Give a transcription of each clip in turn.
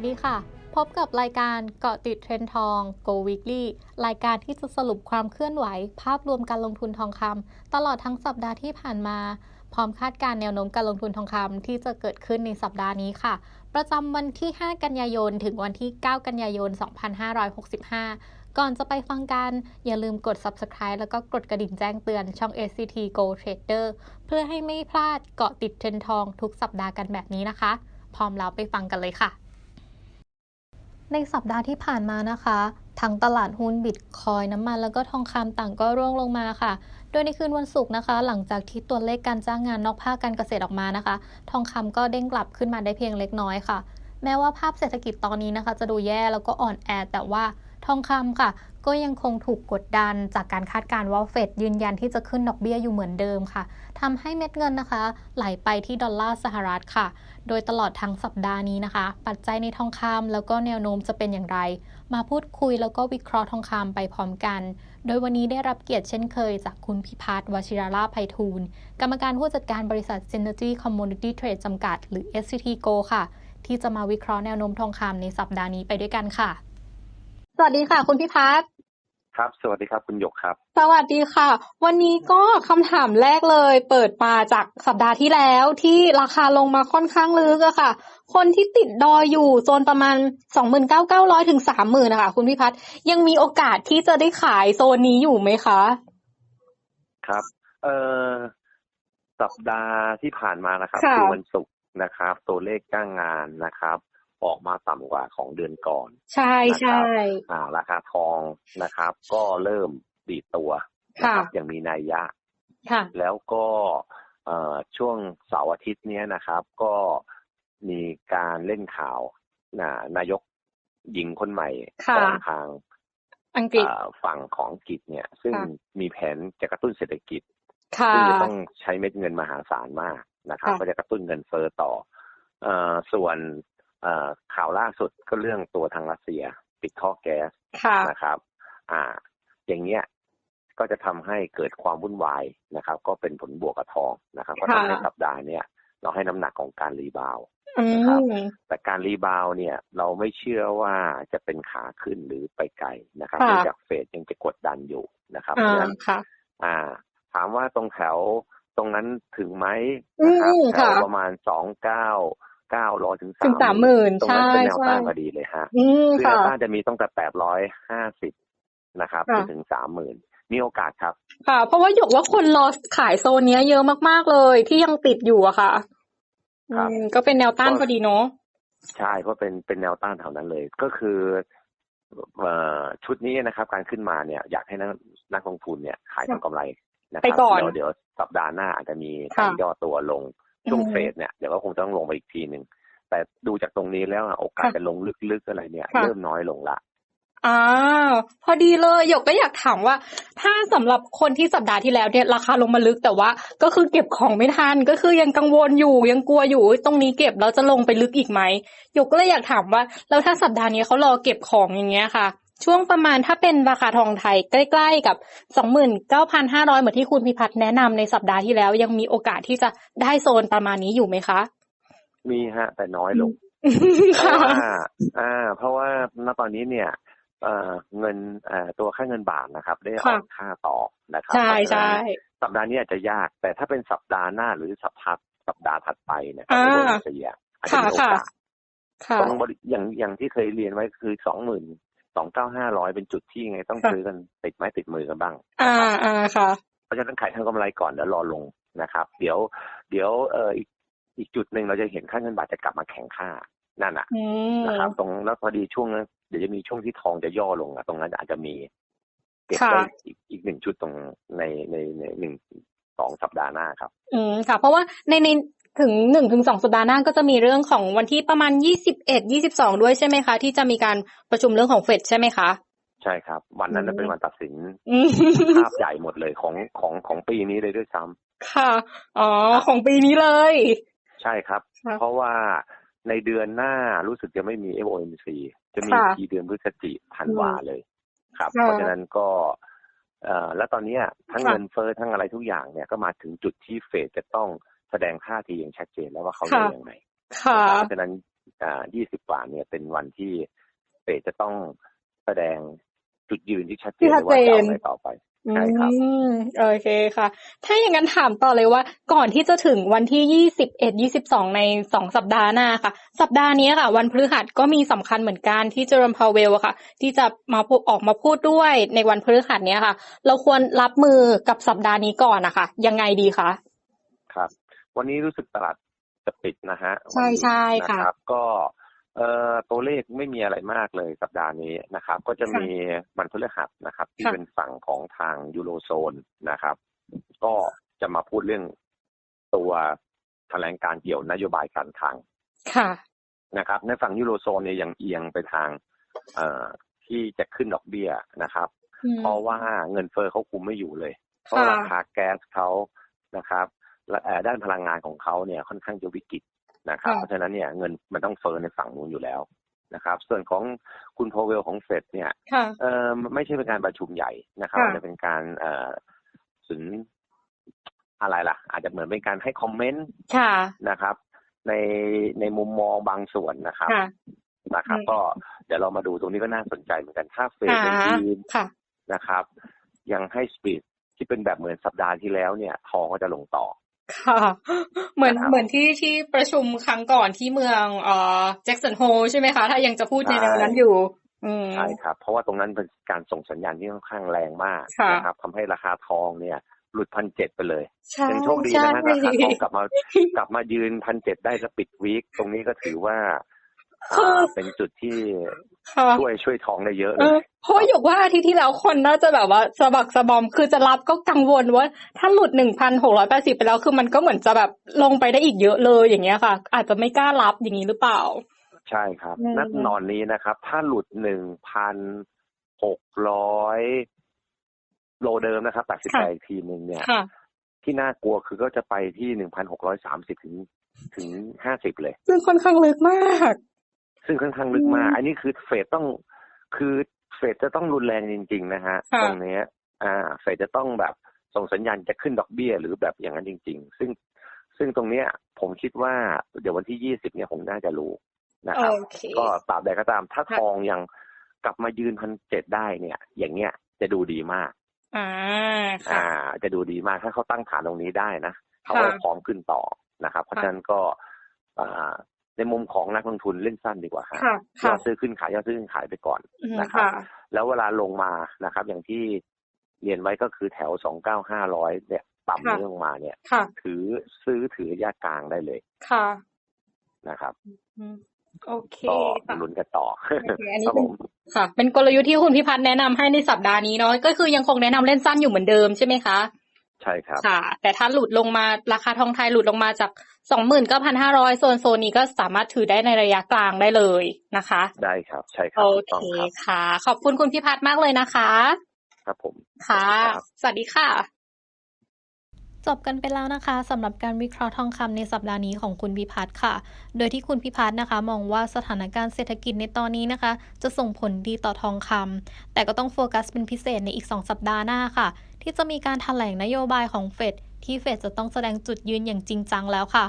สดีค่ะ พบกับรายการเกาะติดเทรนด์ทอง Go Weekly รายการที่จะสรุปความเคลื่อนไหว ภาพรวมการลงทุนทองคำตลอดทั้งสัปดาห์ที่ผ่านมา พร้อมคาดการณ์แนวโน้มการลงทุนทองคำที่จะเกิดขึ้นในสัปดาห์นี้ค่ะ ประจำวันที่ 5 กันยายน ถึงวันที่ 9 กันยายน 2565ก่อนจะไปฟังกัน อย่าลืมกด subscribe แล้วก็กดกระดิ่งแจ้งเตือนช่อง SCT Go Trader เพื่อให้ไม่พลาดเกาะติดเทรนด์ทองทุกสัปดาห์กันแบบนี้นะคะ พร้อมแล้วไปฟังกันเลยค่ะ ในสัปดาห์ที่ผ่านมานะคะ ทั้งตลาดหุ้นบิตคอยน้ำมัน แล้วก็ทองคำต่างก็ร่วงลงมาค่ะ โดยในคืนวันศุกร์นะคะ หลังจากที่ตัวเลขการจ้างงานนอกภาคการเกษตรออกมานะคะ ทองคำก็เด้งกลับขึ้นมาได้เพียงเล็กน้อยค่ะ แม้ว่าภาพเศรษฐกิจตอนนี้นะคะ จะดูแย่แล้วก็อ่อนแอแต่ว่า ทองคำค่ะก็ยังคงถูกกดดันจากการคาดการณ์ว่าเฟดยืนยันที่จะขึ้นดอกเบี้ยอยู่เหมือนเดิมค่ะทำให้เม็ดเงินนะคะ ไหลไปที่ดอลลาร์สหรัฐค่ะ โดยตลอดทั้งสัปดาห์นี้นะคะ ปัจจัยในทองคำแล้วก็แนวโน้มจะเป็นอย่างไร มาพูดคุยแล้วก็วิเคราะห์ทองคำไปพร้อมกัน โดยวันนี้ได้รับเกียรติเช่นเคย จากคุณพิพัฒน์วชิราลาภไพฑูรย์กรรมการผู้จัดการบริษัท Synergy Commodity Trade จำกัด หรือ SCT Go ค่ะ ที่จะมาวิเคราะห์แนวโน้มทองคำในสัปดาห์นี้ไปด้วยกันค่ะ วัสดีค่ะ คุณพิพัฒน์ครับ สวัสดีครับคุณหยกครับ สวัสดีค่ะ วันนี้ก็คำถามแรกเลย เปิดมาจากสัปดาห์ที่แล้วที่ราคาลงมาค่อนข้างลึกอะค่ะ คนที่ติดดอยอยู่โซนประมาณ29,900ถึง30,000นะคะคุณพิพัฒน์ยังมีโอกาสที่จะได้ขายโซนนี้อยู่ไหมคะ ครับ เอ่อสัปดาห์ที่ผ่านมานะครับค่ะคือวันศุกร์นะครับ ตัวเลขจ้างงานนะครับ ออกมาต่ำกว่าของเดือนก่อน ใช่ใช่อ่า ราคาทองนะครับ ก็เริ่มดีดตัวนะครับค่ะอย่างมีนัยยะค่ะแล้วก็เอ่อช่วงเสาร์อาทิตย์เนี้ยนะครับ ก็มีการเล่นข่าวนะนายกหญิงคนใหม่ค่ะของทางอังกฤษเอ่อฝั่งของอังกฤษเนี่ย ซึ่งค่ะมีแผนจะกระตุ้นเศรษฐกิจค่ะซึ่งจะต้องใช้เม็ดเงินมหาศาลมากนะครับค่ะก็จะกระตุ้นเงินเฟ้อต่อเอ่อส่วนเอ่อ ข่าวล่าสุดก็เรื่องตัวทางรัสเซีย ปิดท่อแก๊สค่ะนะครับ อ่า อย่างเงี้ยก็จะทำให้เกิดความวุ่นวายนะครับ ก็เป็นผลบวกกับทองนะครับ ก็ทำให้ค่ะสัปดาห์เนี้ยเราให้น้ำหนักของการรีบาวด์อืนะครับมแต่การรีบาวด์เนี่ย เราไม่เชื่อว่าจะเป็นขาขึ้นหรือไปไกลนะครับค่ะเนื่องจากเฟดยังจะกดดันอยู่นะครับเพอ่าราะฉะนั้นค่ะอ่า ถามว่าตรงแถวตรงนั้นถึงไหมอืนะครับมแถวค่ะประมาณสองเก้า เก้าร้อยถึงถึง30,000ตรงนั้นเป็นแนวใช่ต้านใช่พอดีเลยฮะอืมคือแนค่ะวต้านจะมีตั้งแต่แปดร้อยห้าสิบนะครับค่ะจนถึงสามหมื่นมีโอกาสครับ ค่ะ เพราะว่าหยกว่าคนรอขายโซนเนี้ยเยอะมากๆเลยที่ยังติดอยู่อะค่ะครับอืมก็เป็นแนวต้านก็พอดีเนาะใช่เพราะเป็นเป็นแนวต้านแถวนั้นเลย ก็คือเอ่อชุดนี้นะครับ การขึ้นมาเนี่ย อยากให้นักนักลงทุนเนี่ยขายทำกำไรนะคไปรับก่อนเดี๋ยวเดี๋ยวสัปดาห์หน้าอาจจะมีค่ะการย่อตัวลง ช่วงอืมเฟสเนี่ยเดี๋ยวก็คงต้องลงไปอีกทีหนึ่งแต่ดูจากตรงนี้แล้วอะโอกาสค่ะจะลงลึกๆอะไรเนี่ยค่ะเริ่มน้อยลงละอ่าพอดีเลยหยกก็อยากถามว่า ถ้าสำหรับคนที่สัปดาห์ที่แล้วเนี่ยราคาลงมาลึกแต่ว่า ก็คือเก็บของไม่ทันก็คือยังกังวลอยู่ยังกลัวอยู่ตรงนี้เก็บแล้วจะลงไปลึกอีกไหมหยกก็เลยอยากถามว่า แล้วถ้าสัปดาห์นี้เขารอเก็บของอย่างเงี้ยค่ะ ช่วงประมาณถ้าเป็นราคาทองไทยใกล้ ๆ กับสองหมื่นเก้าพันห้าร้อยเหมือนที่คุณพิพัฒน์แนะนำในสัปดาห์ที่แล้ว ยังมีโอกาสที่จะได้โซนประมาณนี้อยู่ไหมคะ มีฮะ แต่น้อยลงเพค่ะราะว่าอ่า เพราะว่าณตอนนี้เนี่ยเอ่อเงินเอ่อตัวค่าเงินบาทนะครับ ได้อ่อนค่าต่อนะครับใช่เพราะฉะใช่นั้นสัปดาห์นี้อาจจะยาก แต่ถ้าเป็นสัปดาห์หน้าหรือสัปดาห์สัปดาห์ถัดไปเนะครับอ่าในโดนเซียอาจจะมีโอกาสค่ะตรงบริอย่างอย่างที่เคยเรียนไว้คือสองหมื่น สองเก้าห้าร้อยเป็นจุดที่ไงต้องค่ะซื้อกันติดไม้ติดมือกันบ้าง อ่านะครับอ่าค่ะ เพราะฉะนั้นขายทางกำไรก่อนเดี๋ยวรอลงนะครับ เดี๋ยว เดี๋ยวเอ่ออีกอีกจุดหนึ่งเราจะเห็นค่าเงินบาทจะกลับมาแข็งค่านั่นน่ะอืมนะครับ ตรงแล้วพอดีช่วงนั้นเดี๋ยวจะมีช่วงที่ทองจะย่อลงอะตรงนั้นอาจจะมีเก็บค่ะได้อีกอีกหนึ่งชุดตรงในในในหนึ่งสองสัปดาห์หน้าครับ อืมค่ะ เพราะว่าในใน ถึงหนึ่งถึงสองสัปดาห์หน้าก็จะมีเรื่องของวันที่ประมาณยี่สิบเอ็ดยี่สิบสองด้วยใช่ไหมคะ ที่จะมีการประชุมเรื่องของเฟดใช่ไหมคะใช่ครับ วันนั้นอืน่ะมเป็นวันตัดสินอืมภาพใหญ่หมดเลยของของของปีนี้เลยด้วยซ้ำค่ะ อ๋อ ของปีนี้เลย ใช่ครับค่ะเพราะว่าในเดือนหน้ารู้สึกจะไม่มี FOMC จะมีค่ะทีเดือนพฤศจิธันวาเลย ครับค่ะเพราะฉะนั้นก็เอ่อแล้วตอนเนี้ยทั้งค่ะเงินเฟ้อทั้งอะไรทุกอย่างเนี่ยก็มาถึงจุดที่เฟดจะต้อง แสดงท่าทีอย่างชัดเจนแล้วว่าเขาค่ะจะยังไงค่ะเพราะฉะนั้นอ่า20กว่าเนี่ยเป็นวันที่เฟดจะต้องแสดงจุดยืนที่ชัดเจที่นชัดเลยว่าจะเอาเจนอะไรต่อไปอืใช่ครับมโอเคค่ะ ถ้าอย่างนั้นถามต่อเลยว่า ก่อนที่จะถึงวันที่ยี่สิบเอ็ดยี่สิบสองในสองสัปดาห์หน้าค่ะ สัปดาห์นี้ค่ะ วันพฤหัสก็มีสำคัญเหมือนกันที่เจอร์มพาวเวลอะค่ะ ที่จะมาพูดออกมาพูดด้วยในวันพฤหัสเนี้ยค่ะ เราควรรับมือกับสัปดาห์นี้ก่อนนะคะ ยังไงดีคะครับ วันนี้รู้สึกตลาดจะปิดนะฮะใช่ใช่ค่ะนะครับ ก็เอ่อตัวเลขไม่มีอะไรมากเลยสัปดาห์นี้นะครับ ก็จะมีมันพฤหัสนะครับ ที่ค่ะเป็นฝั่งของทางยูโรโซนนะครับ ก็จะมาพูดเรื่องตัวแถลงการเกี่ยวนโยบายการคลังค่ะนะครับ ในฝั่งยูโรโซนเนี่ยยังเอียงไปทาง เอ่อที่จะขึ้นดอกเบี้ยนะครับอืมเพราะว่าเงินเฟอ้อเขาคุมไม่อยู่เลย เพราะค่ะราคาแก๊สเขานะครับและเอ่อ ด้านพลังงานของเขาเนี่ยค่อนข้างจะวิกฤตนะครับค่ะเพราะฉะนั้นเนี่ยเงินมันต้องเฟ้อในฝั่งนู้นอยู่แล้วนะครับ ส่วนของคุณโพเวลของเฟดเนี่ยค่ะเอ่อไม่ใช่เป็นการประชุมใหญ่นะครับค่ะอาจจะเป็นการเอ่อสุนอะไรล่ะ อาจจะเหมือนเป็นการให้คอมเมนต์ค่ะนะครับ ในในมุมมองบางส่วนนะครับค่ะนะครับอืมก็เดี๋ยวเรามาดูตรงนี้ก็น่าสนใจเหมือนกันถ้าเฟดค่ะยังยืนค่ะนะครับ ยังให้สปีดที่เป็นแบบเหมือนสัปดาห์ที่แล้วเนี่ย ทองก็จะลงต่อ ค่ะ เหมือนนะครับเหมือนที่ที่ประชุมครั้งก่อนที่เมืองเอ่อแจ็กสันโฮใช่ไหมคะ ถ้ายังจะพูดในแนวนั้นอยู่อืมใช่ครับ เพราะว่าตรงนั้นเป็นการส่งสัญญาณที่ค่อนข้างแรงมากค่ะนะครับทำให้ราคาทองเนี่ย หลุดพันเจ็ดไปเลยใช่ยังโชคดีใช่นะฮะราคาทองกลับมากลับมายืนพันเจ็ดได้แล้วปิดวีคตรงนี้ก็ถือว่า คืออ่าเป็นจุดที่ค่ะช่วยช่วยทองได้เยอะเลเอยอเพราะหยกว่าอาทิตย์ที่แล้วคนน่าจะแบบว่าสะบักสะบอมคือจะรับก็กังวลว่า ถ้าหลุดหนึ่งพันหกร้อยแปดสิบไปแล้วคือมันก็เหมือนจะแบบลงไปได้อีกเยอะเลยอย่างเงี้ยค่ะ อาจจะไม่กล้ารับอย่างนี้หรือเปล่า ใช่ครับอืมนัดนอนนี้นะครับ ถ้าหลุดหนึ่งพันหกร้อยโลเดิมนะครับตัดสินใจอีกทีหนึ่งเนี่ยค่ะที่น่ากลัวคือก็จะไปที่หนึ่งพันหกร้อยสามสิบถึงถึงห้าสิบเลย ซึ่งค่อนข้างลึกมาก ซึ่งค่อนข้างลึกมากอืมอันนี้คือเฟดต้องคือเฟดจะต้องรุนแรงจริง ๆ นะฮะค่ะตรงเนี้ยอ่าเฟดจะต้องแบบส่งสัญญาณจะขึ้นดอกเบี้ยหรือแบบอย่างนั้นจริง ๆ ซึ่งซึ่งตรงเนี้ย ผมคิดว่าเดี๋ยววันที่ยี่สิบเนี่ยคงน่าจะรู้นะครับโอเคก็ตราบใดก็ตาม ถ้าค่ะทองยังกลับมายืนพันเจ็ดได้เนี่ย อย่างเงี้ยจะดูดีมากอ่าอ่าค่ะจะดูดีมากถ้าเขาตั้งฐานตรงนี้ได้นะเขาค่ะก็พร้อมขึ้นต่อนะครับ เพราะฉะนั้นก็อ่า ในมุมของนักลงทุนเล่นสั้นดีกว่าฮะค่ะยค่ะอดซื้อขึ้นขายยอดซื้อขึ้นขายไปก่อนอืมนะครับค่ะแล้วเวลาลงมานะครับ อย่างที่เรียนไว้ก็คือแถวสองเก้าห้าร้อยเนี่ยต่ำค่ะนี้ลงมาเนี่ยค่ะถือซื้อถือระยะกลางได้เลยค่ะนะครับอืมโอเคก็ค่ะลุ้นกันต่อโอเคอันคนี้รับเป็ผนมค่ะ เป็นกลยุทธ์ที่คุณพิพัฒน์แนะนำให้ในสัปดาห์นี้เนาะก็คือยังคงแนะนำเล่นสั้นอยู่เหมือนเดิมใช่ไหมคะ ใช่ครับ ค่ะ แต่ถ้าหลุดลงมาราคาทองไทยหลุดลงมาจาก สองหมื่นเก้าพันห้าร้อยโซนโซนนี้ก็สามารถถือได้ในระยะกลางได้เลยนะคะ ได้ครับ ใช่ครัโอบถูกเคต้องครับค่ะ ขอบคุณคุณพิพัฒน์มากเลยนะคะ ครับผม ค่ะขอบคุณครับสวัสดีค่ะ จบกันไปแล้วนะคะสำหรับการวิเคราะห์ทองคำในสัปดาห์นี้ของคุณพิพัฒน์ค่ะ โดยที่คุณพิพัฒน์นะคะ มองว่าสถานการณ์เศรษฐกิจในตอนนี้นะคะ จะส่งผลดีต่อทองคำแต่ก็ต้องโฟกัสเป็นพิเศษในอีก 2 สัปดาห์หน้าค่ะ ที่จะมีการถแถลงนโยบายของเฟดที่เฟดจะต้องแสดงจุดยืนอย่างจริงจังแล้วค่ะ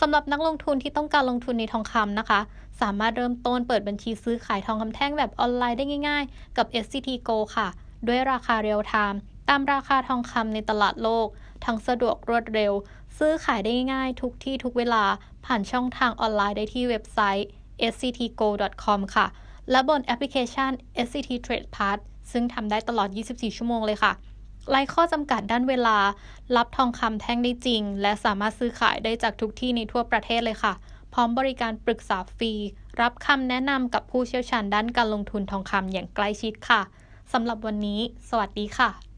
สำหรับนักลงทุนที่ต้องการลงทุนในทองคำนะคะ สามารถเริ่มต้นเปิดบัญชีซื้อขายทองคำแท่งแบบออนไลน์ได้ง่าย ๆ กับ SCT Go ค่ะ ด้วยราคาเรียลไทม์ตามราคาทองคำในตลาดโลก ทั้งสะดวกรวดเร็ว ซื้อขายได้ง่ายทุกที่ทุกเวลาผ่านช่องทางออนไลน์ได้ที่เว็บไซต์ sctgo.com ค่ะ และบนแอปพลิเคชัน SCT Trade Pass ซึ่งทำได้ตลอด 24 ชั่วโมงเลยค่ะ ไร้ข้อจำกัดด้านเวลา รับทองคำแท่งได้จริง และสามารถซื้อขายได้จากทุกที่ในทั่วประเทศเลยค่ะ พร้อมบริการปรึกษาฟรี รับคำแนะนำกับผู้เชี่ยวชาญด้านการลงทุนทองคำอย่างใกล้ชิดค่ะสำหรับวันนี้ สวัสดีค่ะ